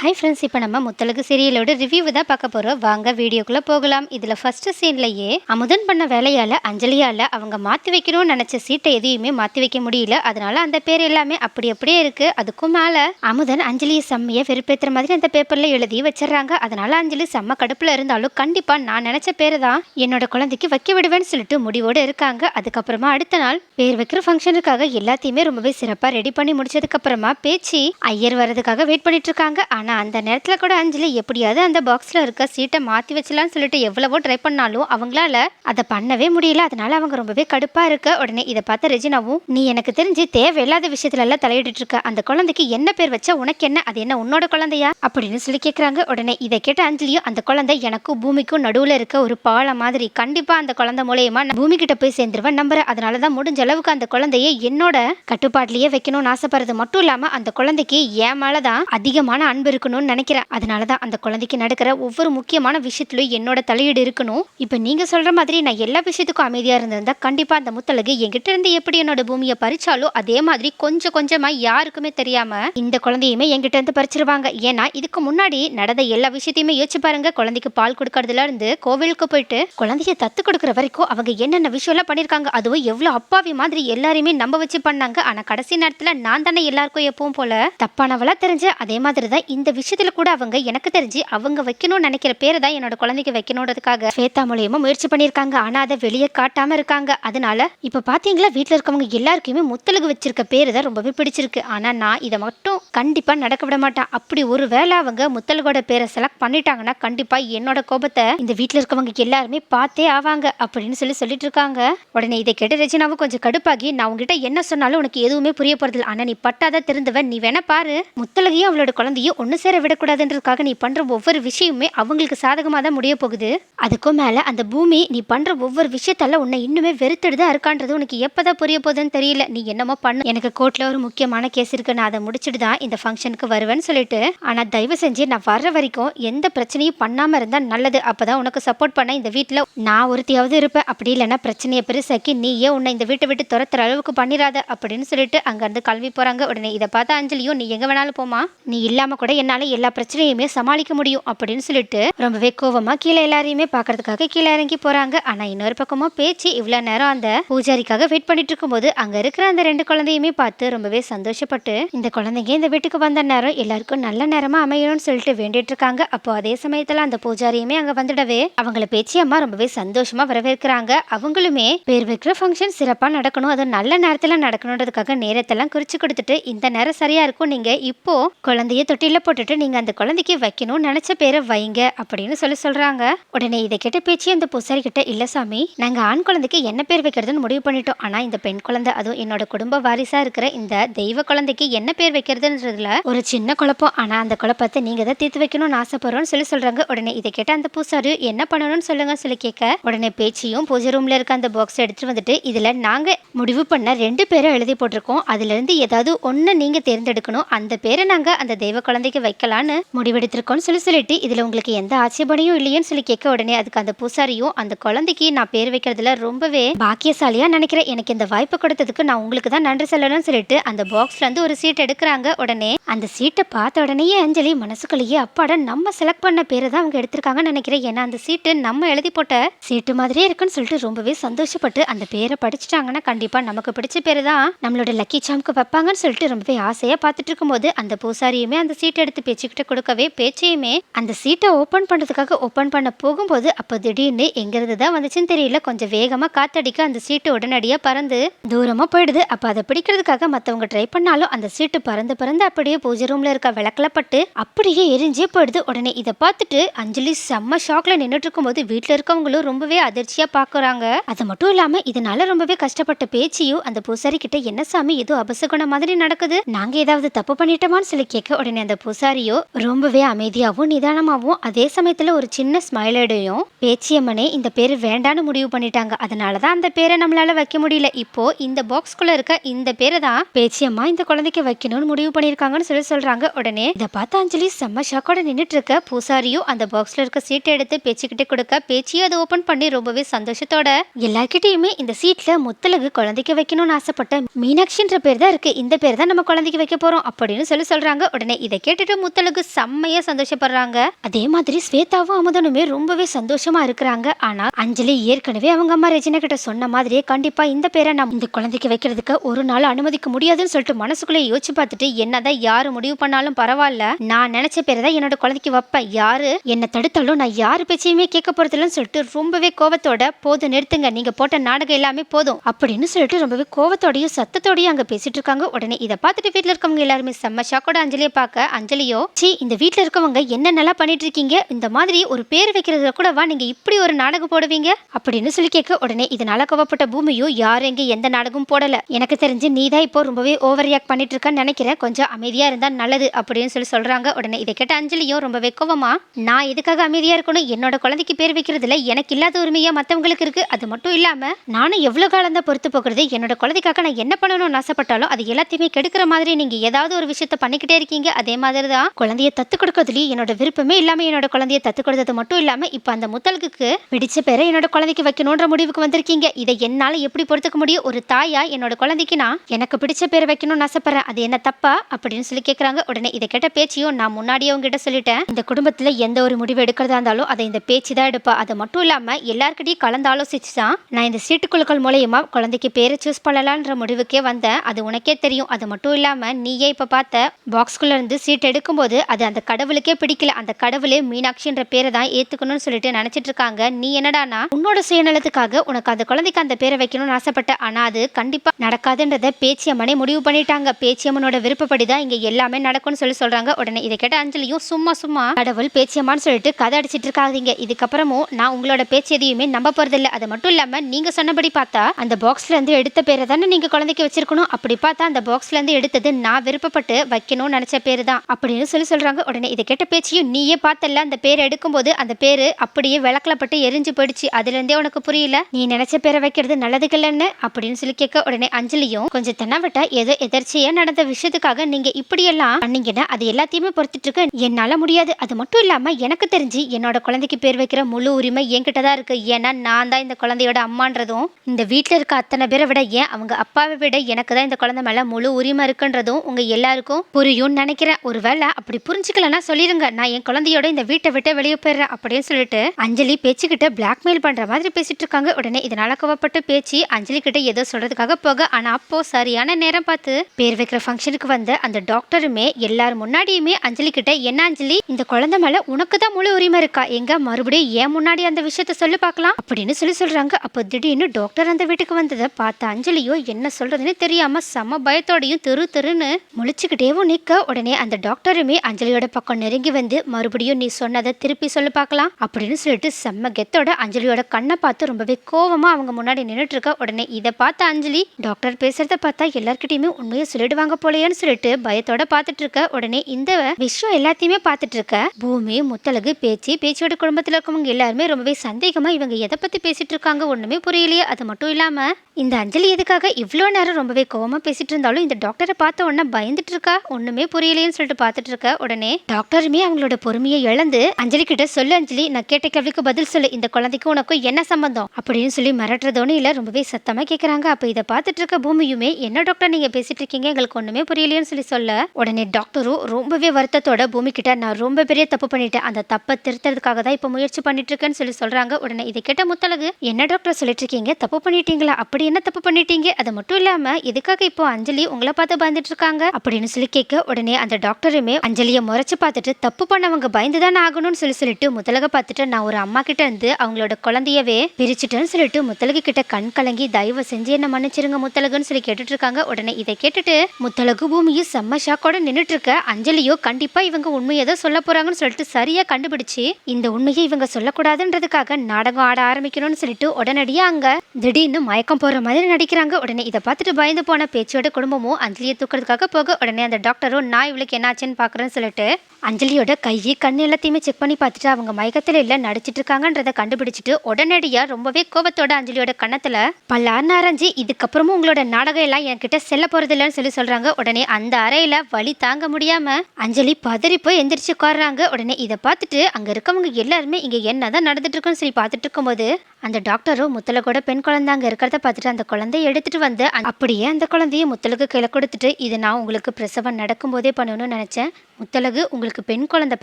Hi friends இப்போ நம்ம Muthazhagu சீரியலோட review தான் பார்க்க போகிறோம் வாங்க வீடியோக்குள்ளே போகலாம். இதில் ஃபஸ்ட்டு சீன்லையே அமுதன் பண்ண வேலையால் அஞ்சலியால் அவங்க மாற்றி வைக்கணும்னு நினச்ச சீட்டை எதையுமே மாற்றி வைக்க முடியல. அதனால அந்த பேர் எல்லாமே அப்படி அப்படியே இருக்குது அதுக்கும் மேலே அமுதன் அஞ்சலியை செம்மையை வெறுப்பேற்றுற மாதிரி அந்த பேப்பரில் எழுதி வச்சிடுறாங்க. அதனால அஞ்சலி செம்ம கடுப்பில் இருந்தாலும் கண்டிப்பாக நான் நினச்ச பேர் தான் என்னோட குழந்தைக்கு வைக்க விடுவேன்னு சொல்லிட்டு முடிவோடு இருக்காங்க. அதுக்கப்புறமா அடுத்த நாள் பேர் வைக்கிற ஃபங்க்ஷனுக்காக எல்லாத்தையுமே ரொம்பவே சிறப்பாக ரெடி பண்ணி முடிச்சதுக்கப்புறமா பேச்சு ஐயர் வர்றதுக்காக வெயிட் பண்ணிட்டு இருக்காங்க. ஆனால் அந்த நேரத்தில் கூட அஞ்சலி எப்படியாவது அந்த பாக்ஸில் இருக்க சீட்டை மாற்றி வச்சலான்னு சொல்லிட்டு எவ்வளவோ ட்ரை பண்ணாலும் அவங்களால அதை பண்ணவே முடியல. அதனால அவங்க ரொம்பவே கடுப்பாக இருக்க. உடனே இதை பார்த்த ரெஜினாவும் நீ எனக்கு தெரிஞ்சு தேவையில்லாத விஷயத்துல எல்லாம் தலையிட்டு இருக்க. அந்த குழந்தைக்கு என்ன பேர் வச்சா உனக்கு என்ன? அது என்ன உன்னோட குழந்தையா? அப்படின்னு சொல்லி கேட்குறாங்க உடனே இதை கேட்ட அஞ்சலியும் அந்த குழந்தை எனக்கும் பூமிக்கும் நடுவில் இருக்க ஒரு பாலம் மாதிரி. கண்டிப்பாக அந்த குழந்தை மூலயமா நான் பூமி கிட்ட போய் சேர்ந்துருவேன். நம்புறேன். அதனால தான் முடிஞ்ச அளவுக்கு அந்த குழந்தைய என்னோட கட்டுப்பாட்டிலேயே வைக்கணும்னு ஆசைப்படுறது மட்டும் இல்லாமல் அந்த குழந்தைக்கு என் மேலே தான் அதிகமான அன்பு இருக்கணும்னு நினைக்கிறேன். அதனால தான் அந்த குழந்தைக்கு நடக்கிற ஒவ்வொரு முக்கியமான விஷயத்துலையும் என்னோட தலையீடு இருக்கணும். இப்போ நீங்கள் சொல்கிற மாதிரி நான் எல்லா விஷயத்துக்கும் அமைதியாக இருந்திருந்தா கண்டிப்பாக அந்த முத்தலகு என்கிட்ட இருந்து எப்படி என்னோட பூமியை பறிச்சாலோ அதே மாதிரி கொஞ்சம் கொஞ்சமாக யாருக்குமே தெரியாம இந்த குழந்தையுமே என்கிட்ட இருந்து பறிச்சிருவாங்க. ஏன்னா இதுக்கு முன்னாடி நடந்த எல்லா விஷயத்தையுமே யோசிச்சு பாருங்க. குழந்தைக்கு பால் கொடுக்கறதுல இருந்து கோவிலுக்கு போயிட்டு குழந்தைய தத்து கொடுக்குற வரைக்கும் அவங்க என்னென்ன விஷயம்லாம் பண்ணியிருக்காங்க அதுவும் எவ்வளோ அப்பாவி மாதிரி எல்லாரையுமே நம்ப வச்சு பண்ணாங்க. ஆனால் கடைசி நேரத்தில் நான் தானே எல்லாருக்கும் எப்பவும் போல தப்பானவளா தெரிஞ்ச அதே மாதிரி தான் இந்த இந்த விஷயத்துல கூட அவங்க எனக்கு தெரிஞ்சு அவங்க வைக்கணும்னு நினைக்கிற பேரை தான் என்னோட குழந்தைக்கு வைக்கணுன்றதுக்காக ஸ்வேதா மூலியமா முயற்சி பண்ணியிருக்காங்க. ஆனா அதை வெளியே காட்டாம இருக்காங்க. அதனால இப்ப பாத்தீங்களா வீட்டில் இருக்கவங்க எல்லாருக்குமே முத்தலுக்கு வச்சிருக்க பேரு தான் ரொம்பவே பிடிச்சிருக்கு. ஆனா நான் இதை மட்டும் கண்டிப்பா நடக்க விட மாட்டேன். அப்படி ஒரு வேளை அவங்க முத்தலகோட பேரை செலக்ட் பண்ணிட்டாங்கன்னா கண்டிப்பா என்னோட கோபத்தை இந்த வீட்டில் இருக்கவங்க எல்லாருமே பார்த்தே ஆவாங்க அப்படின்னு சொல்லி சொல்லிட்டு இருக்காங்க. உடனே இதை கேட்டு ரஜினாவும் கொஞ்சம் கடுப்பாகி நான் உங்ககிட்ட என்ன சொன்னாலும் உனக்கு எதுவுமே புரிய போறதில்ல. ஆனா நீ பட்டாதான் திருந்துவன் நீ வேணா பாரு. முத்தலகையும் அவளோட குழந்தையும் ஒன்று சேர விடக்கூடாதுன்றதுக்காக நீ பண்ற ஒவ்வொரு விஷயமுமே அவங்களுக்கு சாதகமாக தான் முடிய போகுது. அதுக்கும் மேல அந்த பூமி நீ பண்ற ஒவ்வொரு விஷயத்தால உன்னை இன்னுமே வெறுத்தெடுதான் இருக்கான்றது உனக்கு எப்போதான் புரிய போகுதுன்னு தெரியல. நீ என்னமோ பண்ணு. எனக்கு கோர்ட்ல ஒரு முக்கியமான கேஸ் இருக்கு. நான் அதை முடிச்சுட்டு தான் இந்த ஃபங்க்ஷனுக்கு வருவேன்னு சொல்லிட்டு. ஆனா தயவு செஞ்சு நான் வர்ற வரைக்கும் எந்த பிரச்சனையும் பண்ணாம இருந்தா நல்லது. அப்பதான் உனக்கு சப்போர்ட் பண்ண இந்த வீட்ல நான் ஒருத்தியாவது இருப்பேன். அப்படி இல்லைன்னா பிரச்சனையை பெருசாக்கி நீயே உன்னை இந்த வீட்டை விட்டு துரத்துற அளவுக்கு பண்ணிடாத அப்படின்னு சொல்லிட்டு அங்கேருந்து கல்வி போறாங்க. உடனே இதை பார்த்த அஞ்சலியும் நீ எங்க வேணாலும் போமா நீ இல்லாம கூட என்ன என்னால் எல்லா பிரச்சனையுமே சமாளிக்க முடியும் அப்படின்னு சொல்லிட்டு ரொம்பவே கோவமா கீழே எல்லாரையுமே பாக்குறதுக்காக கீழே இறங்கி போறாங்க. ஆனா இன்னொரு பக்கமா பேச்சு இவ்வளோ நேரம் அந்த பூஜாரிக்காக வெயிட் பண்ணிட்டு இருக்கும்போது அங்கே இருக்கிற அந்த ரெண்டு குழந்தையுமே பார்த்து ரொம்பவே சந்தோஷப்பட்டு இந்த குழந்தைங்க இந்த வீட்டுக்கு வந்த நேரம் எல்லாருக்கும் நல்ல நேரமா அமையணும்னு சொல்லிட்டு வேண்டிட்டு இருக்காங்க. அப்போ அதே சமயத்தில் அந்த பூஜாரியுமே அங்கே வந்துடவே அவங்கள பேச்சு அம்மா ரொம்பவே சந்தோஷமா வரவேற்கிறாங்க. அவங்களுமே பேர் வைக்கிற ஃபங்க்ஷன் சிறப்பாக நடக்கணும். அது நல்ல நேரத்தில் நடக்கணுன்றதுக்காக நேரத்தெல்லாம் குறிச்சு கொடுத்துட்டு இந்த நேரம் சரியாக இருக்கும். நீங்கள் இப்போ குழந்தைய தொட்டியில் போட்டுட்டு நீங்க அந்த குழந்தைக்கு வைக்கணும்னு நினைச்ச பேரை வைங்க அப்படின்னு சொல்லி சொல்றாங்க. உடனே இதை கேட்ட பேச்சு அந்த பூசாரி கிட்ட இல்ல சாமி நாங்க ஆண் குழந்தைக்கு என்ன பேர் வைக்கிறதுன்னு முடிவு பண்ணிட்டோம். ஆனா இந்த பெண் குழந்தை அதுவும் என்னோட குடும்ப வாரிசா இருக்கிற இந்த தெய்வ குழந்தைக்கு என்ன பேர் வைக்கிறதுன்றதுல ஒரு சின்ன குழப்பம். ஆனா அந்த குழப்பத்தை நீங்க தான் தீர்த்து வைக்கணும்னு ஆசைப்படுறோம்னு சொல்லி சொல்றாங்க. உடனே இதை கேட்ட அந்த பூசாரி என்ன பண்ணணும்னு சொல்லுங்க சொல்லி கேட்க உடனே பேச்சியும் பூஜை ரூம்ல இருக்க அந்த பாக்ஸ் எடுத்துட்டு வந்துட்டு இதுல நாங்க முடிவு பண்ண ரெண்டு பேரை எழுதி போட்டிருக்கோம். அதுல இருந்து ஏதாவது ஒன்று நீங்க தேர்ந்தெடுக்கணும். அந்த பேரை நாங்க அந்த தெய்வ குழந்தைக்கு வைக்கலான்னு முடிவெடுத்திருக்கோன்னு சொல்லி சொல்லிட்டு இதுல உங்களுக்கு எந்த ஆட்சேபனையும் இல்லையேன்னு சொல்லி கேட்க உடனே அதுக்கு அந்த பூசாரியும் அந்த குழந்தைக்கு நான் பேர் வைக்கிறதுல ரொம்பவே பாக்கியசாலியாக நினைக்கிறேன். எனக்கு இந்த வாய்ப்பு கொடுத்ததுக்கு நான் உங்களுக்கு தான் நன்றி சொல்லணும்னு சொல்லிட்டு அந்த பாக்ஸ்ல இருந்து ஒரு சீட் எடுக்கிறாங்க. உடனே அந்த சீட்டை பார்த்த உடனேயே அஞ்சலி மனசுக்குள்ளேயே அப்பாட நம்ம செலக்ட் பண்ண பேரை தான் அவங்க எடுத்திருக்காங்கன்னு நினைக்கிறேன். ஏன்னா அந்த சீட்டு நம்ம எழுதி போட்ட சீட்டு மாதிரியே இருக்குன்னு சொல்லிட்டு ரொம்பவே சந்தோஷப்பட்டு அந்த பேரை படிச்சிட்டாங்கன்னா கண்டிப்பா நமக்கு பிடிச்ச பேரு தான் நம்மளோட லக்கி சாம்க்கு வைப்பாங்கன்னு சொல்லிட்டு ரொம்பவே ஆசையா பார்த்துட்டு இருக்கும்போது அந்த பூசாரியுமே அந்த சீட்டை எடுத்து பேச்சுக்கிட்ட கொடுக்கவே பேச்சையுமே அந்த சீட்டை ஓப்பன் பண்ணுறதுக்காக ஓப்பன் பண்ண போகும்போது அப்போ திடீர்னு எங்கிறது தான் வந்துச்சுன்னு தெரியல. கொஞ்சம் வேகமாக காத்தடிக்க அந்த சீட்டு உடனடியாக பறந்து தூரமாக போயிடுது. அப்போ அதை பிடிக்கிறதுக்காக மற்றவங்க ட்ரை பண்ணாலும் அந்த சீட்டு பறந்து பறந்து அப்படியே பூஜை ரூமில் இருக்க விளக்கலப்பட்டு பட்டு அப்படியே எரிஞ்சே போயிடுது. உடனே இதை பார்த்துட்டு அஞ்சலி செம்ம ஷாக்ல நின்றுட்டு இருக்கும்போது வீட்டில் இருக்கவங்களும் ரொம்பவே அதிர்ச்சியாக பார்க்குறாங்க அது மட்டும் இல்லாமல் இதனால ரொம்பவே கஷ்டப்பட்ட பேச்சியும் அந்த பூசாரி கிட்ட என்ன சாமி ஏதோ அபசகுணம் மாதிரி நடக்குது. நாங்கள் ஏதாவது தப்பு பண்ணிட்டோமான்னு சொல்லி கேட்க உடனே அந்த பூசாரியோ ரொம்பவே அமைதியாகவும் நிதானமாகவும் அதே சமயத்தில் ஒரு சின்ன ஸ்மைலோடையும் பேச்சியம்மனே இந்த பேர் வேண்டான்னு முடிவு பண்ணிட்டாங்க. அதனாலதான் அந்த பேரை நம்மளால வைக்க முடியல. இப்போ இந்த பாக்ஸ்குள்ள இருக்க இந்த பேரை தான் பேச்சியம்மா இந்த குழந்தைக்கு வைக்கணும்னு முடிவு பண்ணியிருக்காங்கன்னு சொல்லி சொல்றாங்க. உடனே இதை பார்த்து அஞ்சலி செம்ம ஷாக்கோட நின்றுட்டு இருக்க பூசாரியும் அந்த பாக்ஸ்ல இருக்க சீட்டை எடுத்து பேச்சுக்கிட்டே கொடுக்க பேச்சியும் அதை ஓபன் பண்ணி ரொம்பவே சந்தோஷத்தோட எல்லார்கிட்டயுமே இந்த சீட்ல முத்தலகு குழந்தைக்கு வைக்கணும்னு ஆசைப்பட்ட மீனாட்சின்ற பேர் தான் இருக்கு. இந்த பேர் தான் நம்ம குழந்தைக்கு வைக்க போறோம் அப்படின்னு சொல்லி சொல்றாங்க. உடனே இதை கேட்டுட்டு கேட்டுட்டு முத்தலுக்கு செம்மையா சந்தோஷப்படுறாங்க. அதே மாதிரி ஸ்வேதாவும் அமுதனுமே ரொம்பவே சந்தோஷமா இருக்கிறாங்க. ஆனா அஞ்சலி ஏற்கனவே அவங்க அம்மா ரஜினா கிட்ட சொன்ன மாதிரியே கண்டிப்பா இந்த பேரை நம்ம இந்த குழந்தைக்கு வைக்கிறதுக்கு ஒரு நாள் அனுமதிக்க முடியாதுன்னு சொல்லிட்டு மனசுக்குள்ளே யோசிச்சு பார்த்துட்டு என்னதான் யாரு முடிவு பண்ணாலும் பரவாயில்ல. நான் நினைச்ச பேரை தான் என்னோட குழந்தைக்கு வைப்பேன். யாரு? என்ன தடுத்தாலும் நான் யாரு பேச்சையுமே கேட்க போறதில்லன்னு சொல்லிட்டு ரொம்பவே கோவத்தோட போதும் நிறுத்துங்க. நீங்க போட்ட நாடகம் எல்லாமே போதும். அப்படின்னு சொல்லிட்டு ரொம்பவே கோவத்தோடையும் சத்தத்தோடையும் அங்க பேசிட்டு இருக்காங்க. உடனே இதை பார்த்துட்டு வீட்டில் இருக்கவங்க எல்லாருமே செம்ம ஷாக்கோட அஞ்சலியை பார்க்க அஞ்சலி அஞ்சலியோ சி இந்த வீட்டில் இருக்கவங்க என்ன நல்லா பண்ணிட்டு இருக்கீங்க இந்த மாதிரி ஒரு பேர் வைக்கிறதுல கூட வா நீங்க இப்படி ஒரு நாடகம் போடுவீங்க? அப்படின்னு சொல்லி கேட்க உடனே இதனால கோவப்பட்ட பூமியும் யாரும் எங்க எந்த நாடகமும் போடல. எனக்கு தெரிஞ்சு நீ தான் இப்போ ரொம்பவே ஓவர் ரியாக்ட் பண்ணிட்டு இருக்கன்னு நினைக்கிறேன். கொஞ்சம் அமைதியா இருந்தா நல்லது அப்படின்னு சொல்லி சொல்றாங்க உடனே. இதை கேட்ட அஞ்சலியும் ரொம்பவே கோவமா நான் எதுக்காக அமைதியா இருக்கணும்? என்னோட குழந்தைக்கு பேர் வைக்கிறதுல எனக்கு இல்லாத உரிமையா மத்தவங்களுக்கு இருக்கு. அது மட்டும் இல்லாம நானும் எவ்வளவு காலம் தான் பொறுத்து போகிறது என்னோட குழந்தைக்காக நான் என்ன பண்ணணும்னு ஆசைப்பட்டாலும் அது எல்லாத்தையுமே கெடுக்கிற மாதிரி நீங்க ஏதாவது ஒரு விஷயத்த பண்ணிக்கிட்டே இருக்கீங்க. அதே மாதிரி தான் குழந்தைய தத்து கொடுக்கறதுலயும் என்னோட விருப்பமே இல்லாம என்னோட குழந்தைய தத்து கொடுத்தது மட்டும் இல்லாம இப்ப அந்த முத்தலுக்கு பிடிச்ச பேரை என்னோட குழந்தைக்கு வைக்கணுன்ற முடிவுக்கு வந்திருக்கீங்க. இதை என்னால எப்படி பொறுத்துக்க முடியும்? ஒரு தாயா என்னோட குழந்தைக்கு நான் எனக்கு பிடிச்ச பேர் வைக்கணும்னு ஆசைப்படுறேன். அது என்ன தப்பா? அப்படின்னு சொல்லி கேக்குறாங்க. உடனே இதை கேட்ட பேச்சையும் நான் முன்னாடியே உங்ககிட்ட சொல்லிட்டேன். இந்த குடும்பத்துல எந்த ஒரு முடிவு எடுக்கிறதா இருந்தாலும் அதை இந்த பேச்சு தான் எடுப்பா. அது மட்டும் இல்லாம எல்லார்கிட்டயும் கலந்து ஆலோசிச்சு தான் நான் இந்த சீட்டுக்குழுக்கள் மூலயமா குழந்தைக்கு பேரை சூஸ் பண்ணலான்ற முடிவுக்கே வந்தேன். அது உனக்கே தெரியும். அது மட்டும் இல்லாம நீயே இப்ப பார்த்த பாக்ஸ்குள்ள இருந்து சீட் எடுக்கும்போது அது அந்த கடவுளுக்கே பிடிக்கல. அந்த கடவுளே மீனாட்சின்ற பேரை தான் ஏத்துக்கணும்னு சொல்லிட்டு நினைச்சிட்டு இருக்காங்க நீ என்னடானா? உன்னோட சுயநலத்துக்காக உனக்கு அந்த குழந்தைக்கு அந்த பேரை வைக்கணும்னு ஆசைப்பட்ட. ஆனா அது கண்டிப்பா நடக்காதுன்றத பேச்சியம்மனே முடிவு பண்ணிட்டாங்க. பேச்சியம்மனோட விருப்பப்படி தான் இங்க எல்லாமே நடக்கும்னு சொல்லி சொல்றாங்க. உடனே இதை கேட்ட அஞ்சலியும் சும்மா சும்மா கடவுள் பேச்சியம்மான்னு சொல்லிட்டு கதை அடிச்சிட்டு இருக்காதீங்க இதுக்கப்புறமும் நான் உங்களோட பேச்சு எதையுமே நம்ப போறதில்ல. அது மட்டும் இல்லாம நீங்க சொன்னபடி பார்த்தா அந்த பாக்ஸ்ல இருந்து எடுத்த பேரை தானே நீங்க குழந்தைக்கு வச்சிருக்கணும். அப்படி பார்த்தா அந்த பாக்ஸ்ல இருந்து எடுத்தது நான் விருப்பப்பட்டு வைக்கணும்னு நினைச்ச பேரு தான். அப்படின்னு சொல்லி சொல்கிறாங்க உடனே இதை கேட்ட பேச்சையும் நீயே பார்த்தல அந்த பேர் எடுக்கும்போது அந்த பேர் அப்படியே விளக்கலப்பட்டு எரிஞ்சு போயிடுச்சு. அதுலேருந்தே உனக்கு புரியல. நீ நினைச்ச பேரை வைக்கிறது நல்லதுக்கு இல்லைன்னு அப்படின்னு சொல்லி கேட்க உடனே அஞ்சலியும் கொஞ்சம் தென்னவட்டா ஏதோ எதர்ச்சியாக நடந்த விஷயத்துக்காக நீங்கள் இப்படியெல்லாம் பண்ணீங்கன்னா அது எல்லாத்தையுமே பொறுத்துட்டு இருக்க என்னால் முடியாது. அது மட்டும் இல்லாமல் எனக்கு தெரிஞ்சு என்னோட குழந்தைக்கு பேர் வைக்கிற முழு உரிமை என்கிட்ட தான் இருக்கு. ஏன்னா நான் தான் இந்த குழந்தையோட அம்மான்றதும் இந்த வீட்டில் இருக்க அத்தனை பேரை விட ஏன் அவங்க அப்பாவை விட எனக்கு தான் இந்த குழந்தை மேலே முழு உரிமை இருக்குன்றதும் உங்கள் எல்லாருக்கும் புரியும்னு நினைக்கிறேன். ஒரு ஒருவேளை அப்படி புரிஞ்சுக்கலன்னா சொல்லிடுங்க. நான் என் குழந்தையோட இந்த வீட்டை விட்டு வெளியே போயிடுறேன் அப்படின்னு சொல்லிட்டு அஞ்சலி பேச்சுக்கிட்ட பிளாக்மெயில் பண்ற மாதிரி பேசிட்டு இருக்காங்க. உடனே இதனால கோவப்பட்டு பேச்சு அஞ்சலி கிட்ட ஏதோ சொல்றதுக்காக போக. ஆனா அப்போ சரியான நேரம் பார்த்து பேர் வைக்கிற ஃபங்க்ஷனுக்கு வந்த அந்த டாக்டருமே எல்லாரும் முன்னாடியுமே அஞ்சலி கிட்ட என்ன அஞ்சலி? இந்த குழந்தை மேல உனக்கு தான் முழு உரிமை இருக்கா? எங்க மறுபடியும் ஏன் முன்னாடி அந்த விஷயத்த சொல்லி பார்க்கலாம்? அப்படின்னு சொல்லி சொல்றாங்க. அப்போ திடீர்னு டாக்டர் அந்த வீட்டுக்கு வந்ததை பார்த்த அஞ்சலியோ என்ன சொல்றதுன்னு தெரியாம செம பயத்தோடையும் தெரு தெருன்னு முழிச்சுக்கிட்டேவும் நிக்க. உடனே அந்த டாக்டர் டாக்டருமே அஞ்சலியோட பக்கம் நெருங்கி வந்து மறுபடியும் நீ சொன்னதை திருப்பி சொல்லி பார்க்கலாம் அப்படின்னு சொல்லிட்டு செம்ம கெத்தோட அஞ்சலியோட கண்ணை பார்த்து ரொம்பவே கோவமா அவங்க முன்னாடி நின்றுட்டு இருக்க உடனே இதை பார்த்த அஞ்சலி டாக்டர் பேசுறத பார்த்தா எல்லார்கிட்டயுமே உண்மையை சொல்லிடுவாங்க போலையேன்னு சொல்லிட்டு பயத்தோட பார்த்துட்டு இருக்க உடனே இந்த விஷயம் எல்லாத்தையுமே பார்த்துட்டு இருக்க பூமி முத்தலகு பேச்சு பேச்சியோட குடும்பத்தில் இருக்கவங்க எல்லாருமே ரொம்பவே சந்தேகமா இவங்க எதை பத்தி பேசிட்டு இருக்காங்க ஒண்ணுமே புரியலையே அது மட்டும் இல்லாம இந்த அஞ்சலி எதுக்காக இவ்வளோ நேரம் ரொம்பவே கோவமா பேசிட்டு இருந்தாலும் இந்த டாக்டரை பார்த்த உடனே பயந்துட்டு இருக்கா ஒண்ணுமே புரியலையேன்னு சொல்லிட்டு பார்த்துட்டு இருக்க உடனே டாக்டருமே அவங்களோட பொறுமையை இழந்து அஞ்சலி கிட்ட சொல்லு அஞ்சலி நான் கேட்ட கேள்விக்கு பதில் சொல்லு இந்த குழந்தைக்கு உனக்கும் என்ன சம்பந்தம்? அப்படின்னு சொல்லி மிரட்டுறதோன்னு இல்லை ரொம்பவே சத்தமா கேக்குறாங்க. அப்ப இதை பார்த்துட்டு இருக்க பூமியுமே என்ன டாக்டர் நீங்க பேசிட்டு இருக்கீங்க எங்களுக்கு ஒண்ணுமே புரியலையேன்னு சொல்லி சொல்ல. உடனே டாக்டரும் ரொம்பவே வருத்தத்தோட பூமி கிட்ட நான் ரொம்ப பெரிய தப்பு பண்ணிட்டேன். அந்த தப்பை திருத்துறதுக்காக தான் இப்போ முயற்சி பண்ணிட்டு இருக்கேன்னு சொல்லி சொல்றாங்க. உடனே இதை கேட்ட முத்தலகு என்ன டாக்டர் சொல்லிட்டு இருக்கீங்க தப்பு பண்ணிட்டீங்களா? அப்படி என்ன தப்பு பண்ணிட்டீங்க? அது மட்டும் இல்லாம எதுக்காக இப்போ அஞ்சலி உங்களை பார்த்து பயந்துட்டு இருக்காங்க அப்படின்னு சொல்லி கேட்க உடனே அந்த டாக்டர் எல்லாருமே அஞ்சலியை முறைச்சு பார்த்துட்டு தப்பு பண்ணவங்க பயந்து தானே ஆகணும்னு சொல்லி சொல்லிட்டு முத்தலக பார்த்துட்டு நான் ஒரு அம்மா கிட்ட இருந்து அவங்களோட குழந்தையவே பிரிச்சுட்டேன்னு சொல்லிட்டு முத்தலகு கிட்ட கண் கலங்கி தயவு செஞ்சு என்ன மன்னிச்சிருங்க முத்தலகுன்னு சொல்லி கேட்டுட்டு இருக்காங்க. உடனே இதை கேட்டுட்டு முத்தலகு பூமியும் செம்ம ஷாக்கோட நின்றுட்டு இருக்க. அஞ்சலியோ கண்டிப்பா இவங்க உண்மையை தான் சொல்ல போறாங்கன்னு சொல்லிட்டு சரியா கண்டுபிடிச்சு இந்த உண்மையை இவங்க சொல்லக்கூடாதுன்றதுக்காக நாடகம் ஆட ஆரம்பிக்கணும்னு சொல்லிட்டு உடனடியா அங்க திடீர்னு மயக்கம் போற மாதிரி நடிக்கிறாங்க. உடனே இதை பார்த்துட்டு பயந்து போன பேச்சியோட குடும்பமும் அஞ்சலியை தூக்குறதுக்காக போக. உடனே அந்த டாக்டரும் நான் இவளுக்கு என்னாச்சுன்னு பார்க்குறேன்னு சொல்லிட்டு அஞ்சலியோட கையை கண் எல்லாத்தையுமே செக் பண்ணி பார்த்துட்டு அவங்க மயக்கத்தில் இல்லை நடிச்சிட்டு இருக்காங்கன்றதை கண்டுபிடிச்சிட்டு உடனடியாக ரொம்பவே கோபத்தோட அஞ்சலியோட கண்ணத்துல பல்லார்னு அரைஞ்சு இதுக்கப்புறமும் உங்களோட நாடகம் எல்லாம் என்கிட்ட செல்ல போறது இல்லைன்னு சொல்லி சொல்கிறாங்க உடனே அந்த அறையில் வழி தாங்க முடியாமல் அஞ்சலி பதறி போய் எந்திரிச்சு உட்காடுறாங்க உடனே இதை பார்த்துட்டு அங்கே இருக்கவங்க எல்லாருமே இங்க என்னதான் நடந்துட்டு இருக்குன்னு சொல்லி பார்த்துட்டு இருக்கும்போது அந்த டாக்டரும் முத்தலகோட பெண் குழந்தை அங்கே இருக்கிறத பார்த்துட்டு அந்த குழந்தைய எடுத்துகிட்டு வந்து அப்படியே அந்த குழந்தைய முத்தலுக்கு கிளை கொடுத்துட்டு இது நான் உங்களுக்கு பிரசவம் நடக்கும்போதே பண்ணணும்னு நினச்சேன். முத்தலகு உங்களுக்கு பெண் குழந்தை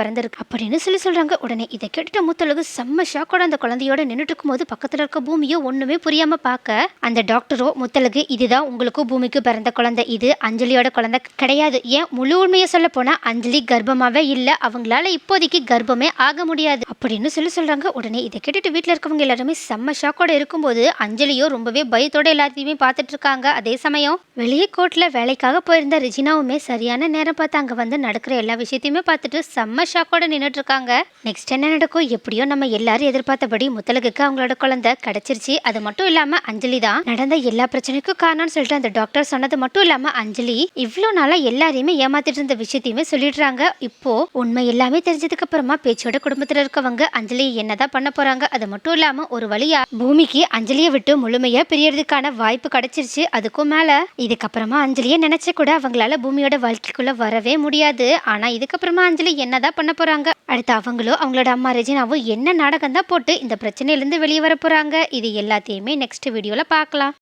பிறந்திருக்கு. அப்படின்னு சொல்லி சொல்கிறாங்க உடனே இதை கேட்டுட்டு முத்தலகு செம்ம ஷாக்கோட அந்த குழந்தையோட நின்றுட்டு இருக்கும்போது பக்கத்தில் இருக்க பூமியோ ஒன்றுமே புரியாமல் பார்க்க அந்த டாக்டரோ முத்தலகு இதுதான் உங்களுக்கும் பூமிக்கு பிறந்த குழந்தை. இது அஞ்சலியோட குழந்தை கிடையாது. ஏன் முழு உண்மையை சொல்ல போனால் அஞ்சலி கர்ப்பமாகவே இல்லை. அவங்களால இப்போதைக்கு கர்ப்பமே ஆக முடியாது. அப்படின்னு சொல்லி சொல்கிறாங்க உடனே இதை கேட்டுட்டு வீட்டில் இருக்கவங்க எல்லாருமே செம்ம ஷாக்கோட இருக்கும்போது அஞ்சலியோ ரொம்பவே பயத்தோட எல்லாத்தையுமே பார்த்துட்டு இருக்காங்க அதே சமயம் வெளியே கோர்ட்டில் வேலைக்காக போயிருந்த ரெஜினாவுமே சரியான நேரம் பார்த்து அங்கே வந்து நடக்கிற எல்லா விஷயத்தையுமே பார்த்துட்டு செம்ம ஷாக்கோட நின்றுட்டு இருக்காங்க நெக்ஸ்ட் என்ன நடக்கும்? எப்படியோ நம்ம எல்லாரும் எதிர்பார்த்தபடி முத்தலகுக்கு அவங்களோட குழந்தை கிடைச்சிருச்சு. அது மட்டும் இல்லாம அஞ்சலி தான். நடந்த எல்லா பிரச்சனைக்கும் காரணம்னு சொல்லிட்டு அந்த டாக்டர் சொன்னது மட்டும் இல்லாம அஞ்சலி இவ்வளோ நாளா எல்லாரையுமே ஏமாத்திட்டு இருந்த விஷயத்தையுமே சொல்லிடுறாங்க. இப்போ உண்மை எல்லாமே தெரிஞ்சதுக்கு அப்புறமா பேச்சோட குடும்பத்தில் இருக்கவங்க அஞ்சலி என்னதான் பண்ண போறாங்க? அது மட்டும் இல்லாம ஒரு வழியா பூமிக்கு அஞ்சலியை விட்டு முழுமையா பிரியறதுக்கான வாய்ப்பு கிடைச்சிருச்சு. அதுக்கும் மேல இதுக்கப்புறமா அஞ்சலியை நினைச்ச கூட அவங்களால பூமியோட வாழ்க்கைக்குள்ள வரவே முடியாது. ஆனா இதுக்கப்புறமா அஞ்சலி என்னதான் பண்ண போறாங்க? அடுத்து அவங்களோ அவங்களோட அம்மா ரெஜினாவும் என்ன நாடகம் தான் போட்டு இந்த பிரச்சனையிலேருந்து வெளியே வர போறாங்க? இது எல்லாத்தையுமே நெக்ஸ்ட் வீடியோல பார்க்கலாம்.